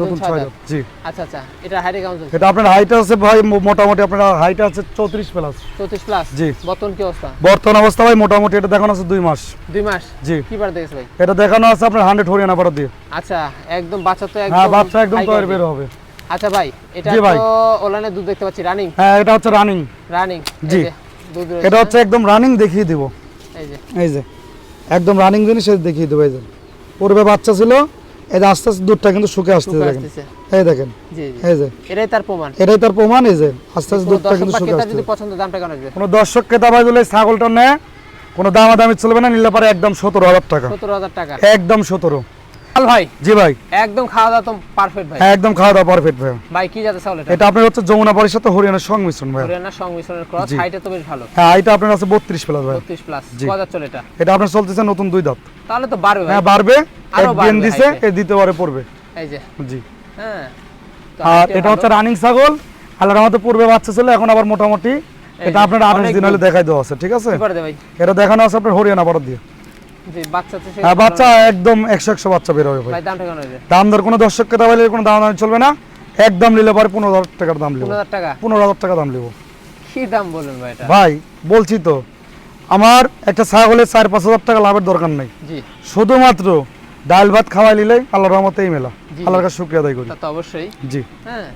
নতুন ছয় দাঁত। জি। আচ্ছা আচ্ছা এটা হাইটে কেমন চলছে? এটা আপনার হাইট আছে ভাই মোটামুটি আপনার হাইট আছে চৌত্রিশ প্লাস চৌত্রিশ প্লাস জি। বর্তমান কি অবস্থা? বর্তমান অবস্থা ভাই মোটামুটি এটা দেখানো আছে দুই মাস। দুই মাস? জি। কি বার দেখেছে ভাই? এটা দেখানো আছে আপনার হান্ড্রেড হরিয়ানা পাড়া দিয়ে। আচ্ছা একদম বাচ্চা তো হ্যাঁ বাচ্চা একদম তৈরি বের হবে। আচ্ছা ভাই এটা তো ওলানে দুধ দেখতে পাচ্ছি রানিং হ্যাঁ এটা হচ্ছে রানিং রানিং জি। এটা হচ্ছে একদম রানিং দেখিয়ে দিব। এই যে। এই যে একদম রানিং জিনিস দেখিয়ে দেবো এই যে। পূর্বে বাচ্চা ছিল এই যে আস্তে আস্তে দুধটা কিন্তু শুকে আসতে দেখেন। এই দেখেন এই যে। এটাই তার প্রমাণ। এটাই তার প্রমাণ এই যে। আস্তে আস্তে দুধটা কিন্তু শুকে আসছে যদি পছন্দ দামটা কেমন আসবে? কোনো দর্শক ক্রেতা ভাই বলে ছাগলটা নেয় কোনো দামাদামি চলবে না নিলে পারে একদম সতেরো হাজার টাকা। সতেরো হাজার টাকা। একদম সতেরো। ভাই? জি ভাই। একদম খাওয়া দাওয়া তো পারফেক্ট ভাই। হ্যাঁ একদম খাওয়া দাওয়া পারফেক্ট ভাই। ভাই কি যাতে চাউল এটা? এটা আপনার হচ্ছে যমুনা বাড়ির সাথে হরিয়ানার সংমিশ্রণ ভাই। হরিয়ানার সংমিশ্রণের ক্রস হাইটে তো বেশ ভালো। হ্যাঁ এটা আপনার আছে বত্রিশ প্লাস ভাই। বত্রিশ প্লাস জি। চলে এটা? এটা আপনার চলতেছে নতুন দুই দাঁত। তাহলে তো বাড়বে হ্যাঁ বাড়বে। আরও বাড়বে দিছে height-এ। দ্বিতীয়বারে পড়বে। এই যে। জি। হ্যাঁ। আর এটা হচ্ছে রানিং ছাগল। আল্লাহর রহমতে পূর্বে বাচ্চা ছিল এখন আবার মোটামুটি। এটা আপনার আঠাশ অনেক দিন হলে দেখাই দেওয়া আছে ঠিক আছে? এটা দেখানো আছে আপনার হরিয়ানা পাড়া দিয়ে। হ্যাঁ বাচ্চা একদম একশো একশো বাচ্চা বের হবে ভাই। দাম দর কোনো দর্শককে কোনো দাম চলবে না। একদম নিলে পরে পনেরো হাজার টাকার দাম নেব। পনেরো হাজার টাকা? দাম নেব। কি দাম বললেন ভাই ভাই বলছি তো আমার একটা ছাগলের চার পাঁচ হাজার টাকা লাভের দরকার নেই। শুধুমাত্র ডাল ভাত খাওয়াই নিলেই আল্লাহর রহমতেই মেলা। আল্লাহর কাছে শুক্রিয়া আদায় করি। অবশ্যই। জি। হ্যাঁ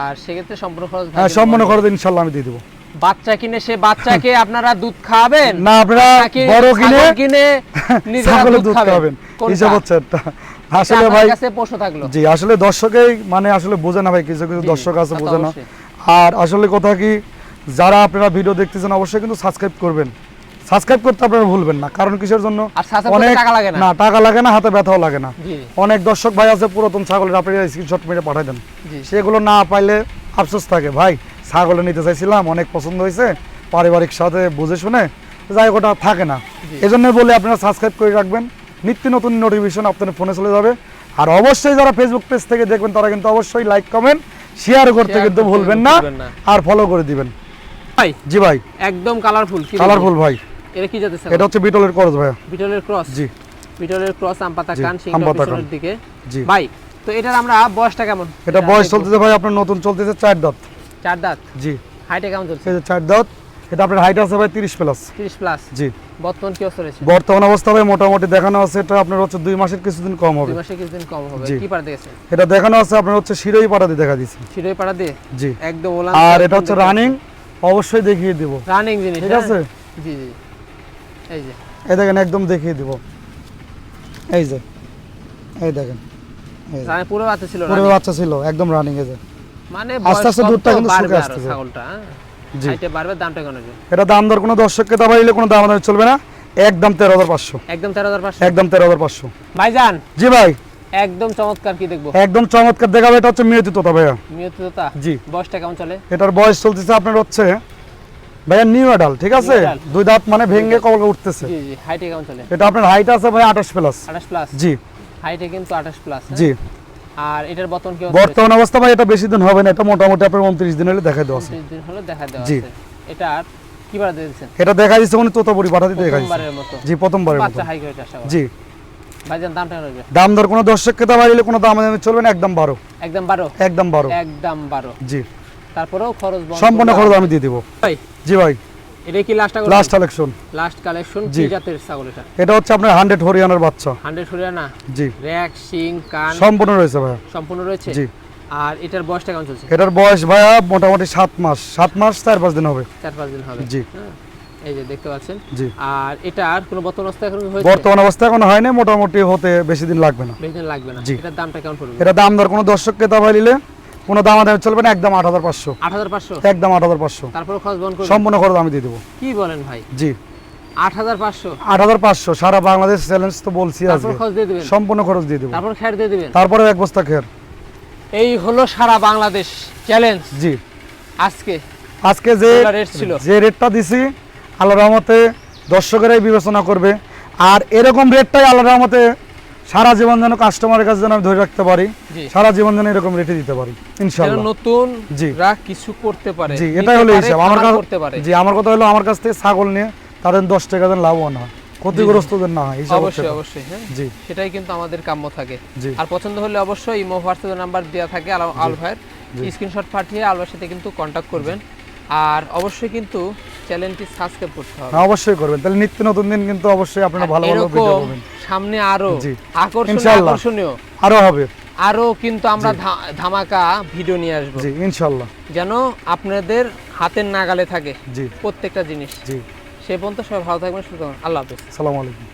আর সেক্ষেত্রে সম্পূর্ণ খরচ হ্যাঁ সম্পূর্ণ খরচ ইনশাল্লাহ আমি দিয়ে দেবো। বাচ্চা কিনে সে বাচ্চাকে আপনারা দুধ খাওয়াবেন? না আপনারা বড় কিনে কিনে নিজেরা ছাগলের দুধ খাবেন। খাবেন? হিসাব হচ্ছে একটা। আসলে ভাই কাছে পশু থাকল। জি আসলে দর্শকেই মানে আসলে বোঝে না ভাই কিছু কিছু দর্শক আছে বোঝে না। আর আসলে কথা কি যারা আপনারা ভিডিও দেখতেছেন অবশ্যই কিন্তু সাবস্ক্রাইব করবেন। সাবস্ক্রাইব করতে আপনারা ভুলবেন না কারণ কিসের জন্য? করতে টাকা লাগে না। না টাকা লাগে না হাতে ব্যথাও লাগে না। জি। অনেক দর্শক ভাই আছে পুরাতন ছাগলের আপনারা স্ক্রিনশট মেরে পাঠাই দেন। জি। সেগুলো না পাইলে আফসোস থাকে। ভাই ছাগলে নিতে চাইছিলাম অনেক পছন্দ হয়েছে পারিবারিক সাথে বুঝে শুনে যাই ওটা থাকে না। জি। এই জন্য বলে আপনারা সাবস্ক্রাইব করে রাখবেন নিত্য নতুন নোটিফিকেশন আপনার ফোনে চলে যাবে। আর অবশ্যই যারা ফেসবুক পেজ থেকে দেখবেন তারা কিন্তু অবশ্যই লাইক কমেন্ট শেয়ার করতে কিন্তু ভুলবেন না আর ফলো করে দিবেন। ভাই জি ভাই। একদম কালারফুল কালারফুল ভাই। এটা কি জাতের এটা হচ্ছে বিটলের করজ ভাইয়া। বিটলের ক্রস? জি। বিটলের ক্রস আমপাতা কান সিংহ পিছনের দিকে। জি। ভাই তো এটার আমরা বয়সটা কেমন? এটা বয়স চলতেছে ভাই আপনার নতুন চলতেছে চার দাঁত। চার দাঁত? জি। হাইটে কেমন চলছে? চার দাঁত এটা আপনার হাইট আছে ভাই তিরিশ প্লাস তিরিশ প্লাস জি। বর্তমান কি অবস্থা রয়েছে? বর্তমান অবস্থা ভাই মোটামুটি দেখানো আছে এটা আপনার হচ্ছে দুই মাসের কিছুদিন কম হবে। দুই মাসে কিছুদিন কম হবে। কি পাড়া দিয়েছে এটা দেখানো আছে আপনার হচ্ছে শিরোই পাটাতে দেখা দিচ্ছে শিরোই পাড়া দিয়ে? জি। একদম ওলান আর এটা হচ্ছে রানিং অবশ্যই দেখিয়ে দিব। রানিং জিনিস ঠিক হ্যাঁ? আছে? জি জি। এই যে। এই দেখেন একদম দেখিয়ে দিব। এই যে। এই দেখেন। এই পুরো বাচ্চা ছিল পুরো বাচ্চা ছিল একদম রানিং এই যে। মানে আস্তে আস্তে দুধটা কিন্তু শুকিয়ে আরও ছাগলটা হ্যাঁ? জি। হাইটে বাড়বে দামটা কেন এটা দাম দর কোনো দর্শককে দিলে কোনো দাম দামে চলবে না। একদম তেরো হাজার পাঁচশো। একদম তেরো হাজার পাঁচশো? একদম তেরো হাজার পাঁচশো। ভাইজান? জি ভাই। একদম চমৎকার কি দেখব? একদম চমৎকার দেখাবে এটা হচ্ছে মেয়েতি তোতা ভাইয়া। মিয়তা জি। বয়সটা কেমন চলে? এটার বয়স চলতেছে আপনার হচ্ছে ভাইয়া নিউ অ্যাডাল ঠিক আছে? দুই দাঁত মানে ভেঙে কবলে উঠতেছে। জি জি হাইটে কেমন চলে? এটা আপনার হাইট আছে ভাই আঠাশ প্লাস। আঠাশ প্লাস? জি। হাইটে কিন্তু আঠাশ প্লাস জি। আর এটার বর্তমান কি বর্তমান অবস্থা ভাই এটা বেশি দিন হবে না এটা মোটামুটি আপনার উনত্রিশ দিন হলে দেখা দেওয়া আছে? দিন হলো দেখা দেওয়া। আছে। এটা কি বাড়া দিয়েছেন? এটা দেখা দিচ্ছে উনি তোতাপুরি পাঠাতে দেখা দিচ্ছে প্রথমবারের মতো। জি প্রথমবারের মতো। বাচ্চা হাই করে চাষা জি। ভাইজান দামটা রয়েছে দাম দর কোনো দর্শককে দাবা দিলে কোনো দাম দামে চলবে না একদম বারো। একদম বারো? একদম বারো। একদম বারো। জি। তারপরেও খরচ সম্পূর্ণ খরচ আমি দিয়ে দিব। ভাই। জি ভাই। এটা কি last last collection last collection কি জাতের ছাগল এটা? এটা হচ্ছে আপনার হান্ড্রেড হরিয়ানার বাচ্চা। হান্ড্রেড হরিয়ানা? জি। র্যাক শিং কান? সম্পূর্ণ রয়েছে ভাইয়া। সম্পূর্ণ রয়েছে? জি। আর এটার বয়সটা কেমন চলছে? এটার বয়স ভাইয়া মোটামুটি সাত মাস। সাত মাস চার পাঁচ দিন হবে। চার পাঁচ দিন হবে। জি। হ্যাঁ, এই যে দেখতে পাচ্ছেন। জি। আর এটার কোনো বর্তমান অবস্থা এখন হয়েছে? বর্তমান অবস্থা এখন হয়নি মোটামুটি হতে বেশি দিন লাগবে না। বেশি দিন লাগবে না। এটার দামটা কেমন পড়বে? এটা দাম দর কোনো দর্শককে দাবা দিলে কোনো দাম দামে চলবে না একদম আট হাজার পাঁচশো। আট হাজার পাঁচশো? একদম আট হাজার পাঁচশো। তারপরে খরচ বহন করবে সম্পূর্ণ খরচ আমি দিয়ে দেবো। কি বলেন ভাই? জি। আট হাজার পাঁচশো? আট হাজার পাঁচশো সারা বাংলাদেশ চ্যালেঞ্জ তো বলছি আজকে। সম্পূর্ণ খরচ দিয়ে দেবো। তারপর খ্যার দিয়ে দিবেন? তারপরে এক বস্তা খের। এই হলো সারা বাংলাদেশ চ্যালেঞ্জ জি। আজকে? আজকে যে rate ছিল। যে রেটটা দিছি আল্লাহ রহমতে দর্শকেরাই বিবেচনা করবে। আর এরকম রেটটাই আল্লাহ রহমতে সারা জীবন যেন কাস্টমারের কাছে যেন আমি ধরে রাখতে পারি সারা জীবন যেন এরকম রেটে দিতে পারি ইনশাআল্লাহ। নতুন জি। কিছু করতে পারে। জি এটাই হলো হিসাব। আমার কাছে জি আমার কথা হলো আমার কাছ থেকে ছাগল নিয়ে তাদের দশ টাকা যেন লাভবান হয়। ক্ষতিগ্রস্তদের না হয় অবশ্যই অবশ্যই হ্যাঁ। জি। সেটাই কিন্তু আমাদের কাম্য থাকে। আর পছন্দ হলে অবশ্যই ইমো হোয়াটসঅ্যাপ নাম্বার দেওয়া থাকে আল- আল ভাইয়ের স্ক্রিনশট পাঠিয়ে আলভাইয়ের সাথে কিন্তু কন্ট্যাক্ট করবেন। আর অবশ্যই কিন্তু চ্যানেলটি সাবস্ক্রাইব করতে হবে। হ্যাঁ, অবশ্যই করবেন। তাহলে নিত্য নতুন দিন কিন্তু অবশ্যই আপনারা ভালো ভালো ভিডিও পাবেন। সামনে আরও আকর্ষণীয় আকর্ষণীয়। আরও হবে। আরও কিন্তু আমরা ধামাকা ভিডিও নিয়ে আসব। জি ইনশাল্লাহ যেন আপনাদের হাতের নাগালে থাকে জি। প্রত্যেকটা জিনিস। জি। সে পর্যন্ত সবাই ভালো থাকবেন সুতরাং আল্লাহ হাফেজ। সালাম আলাইকুম।